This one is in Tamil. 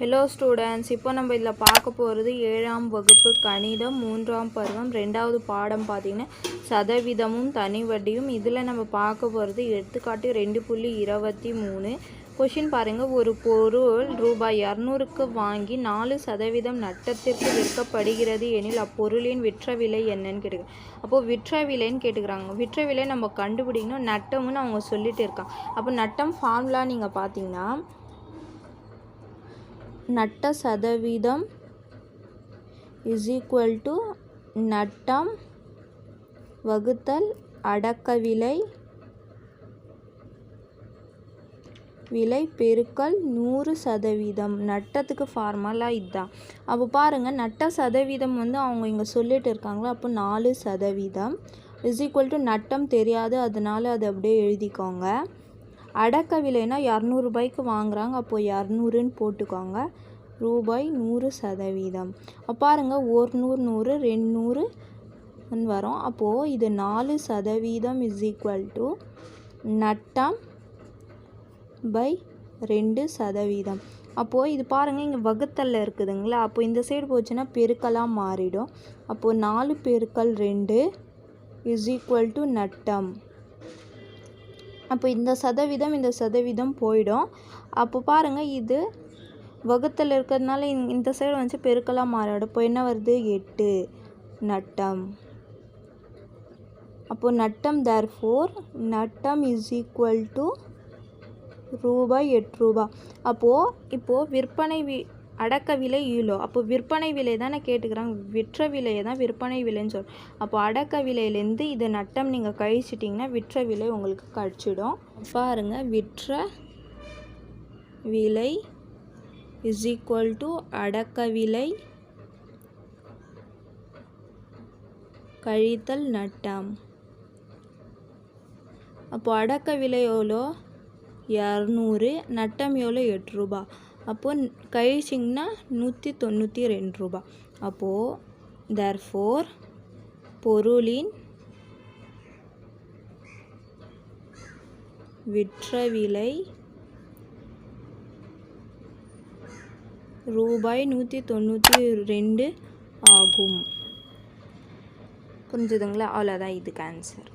ஹலோ ஸ்டூடெண்ட்ஸ் இப்போ நம்ம இதில் பார்க்க போகிறது ஏழாம் வகுப்பு கணிதம் மூன்றாம் பருவம் ரெண்டாவது பாடம் பார்த்தீங்கன்னா சதவீதமும் தனி வட்டியும் இதில் நம்ம பார்க்க போகிறது எடுத்துக்காட்டு ரெண்டு புள்ளி இருபத்தி மூணு. கொஷின் பாருங்கள் ஒரு பொருள் ரூபாய் இரநூறுக்கு வாங்கி நாலு சதவீதம் நட்டத்திற்கு விற்கப்படுகிறது எனில் அப்பொருளின் விற்ற விலை என்னன்னு கேட்டுக்க அப்போது விற்ற விலைன்னு கேட்டுக்கிறாங்க. விற்ற விலை நம்ம கண்டுபிடிக்கணும் நட்டம்னு அவங்க சொல்லிட்டு இருக்காங்க. அப்போ நட்டம் ஃபார்முலா நீங்கள் பார்த்தீங்கன்னா நட்ட சதவீதம் இஸ் ஈக்குவல் டு நட்டம் வகுத்தல் அடக்க விலை விலை பெருக்கல் நூறு சதவீதம். நட்டத்துக்கு ஃபார்முலா இதுதான் அப்போ பாருங்கள் நட்ட சதவீதம் வந்து அவங்க இங்கே சொல்லிட்டு இருக்காங்களா அப்போ நாலு சதவீதம். இஸ் ஈக்குவல் டு நட்டம் தெரியாது அதனால அதை அப்படியே எழுதிக்கோங்க. அடக்க விலைனா இரநூறுபாய்க்கு வாங்குறாங்க. அப்போது இரநூறுன்னு போட்டுக்கோங்க. ரூபாய் நூறு சதவீதம். பாருங்கள் ஒரு நூறு நூறு ரெண்டு நூறு வரும். அப்போது இது நாலு சதவீதம் இஸ் ஈக்குவல் டு நட்டம் பை ரெண்டு சதவீதம். அப்போது இது பாருங்கள் இங்கே வகுத்தலில் இருக்குதுங்களா? அப்போ இந்த சைடு போச்சுன்னா பெருக்கலாக மாறிடும். அப்போது நாலு பெருக்கல் ரெண்டு இஸ் ஈக்குவல் டு நட்டம். அப்போ இந்த சதவீதம் இந்த சதவீதம் போயிடும். அப்போ பாருங்கள் இது வகுத்தல் இருக்கிறதுனால இந்த சைடு வந்து பெருக்கலாக மாறாடும் இப்போ என்ன வருது? எட்டு. நட்டம். அப்போது நட்டம் தேர் ஃபோர் நட்டம் இஸ் ஈக்குவல் டு ரூபாய் எட்டு ரூபா. அப்போது இப்போது விற்பனை வி அடக்க விலை ஈலோ அப்போ விற்பனை விலை தானே கேட்டுக்கிறாங்க. விற்ற விலையை தான் விற்பனை விலைன்னு சொல்கிறோம் அப்போ அடக்க விலையிலேருந்து இது நட்டம் நீங்கள் கழிச்சிட்டிங்கன்னா விற்ற விலை உங்களுக்கு கழிச்சிடும். பாருங்கள் விற்ற விலை இஸ் ஈக்குவல் டு அடக்க விலை கழித்தல் நட்டம். அப்போ அடக்க விலை எவ்வளோ? இரநூறு. நட்டம் எவ்வளோ? எட்டு ரூபா. அப்போது கழிச்சிங்கன்னா நூற்றி தொண்ணூற்றி ரெண்டு ரூபா. அப்போது தர்ஃபோர் பொருளின் விற்ற விலை ரூபாய் நூற்றி தொண்ணூற்றி ரெண்டு ஆகும். புரிஞ்சுதுங்களா? அவ்வளோதான் இதுக்கு ஆன்சர்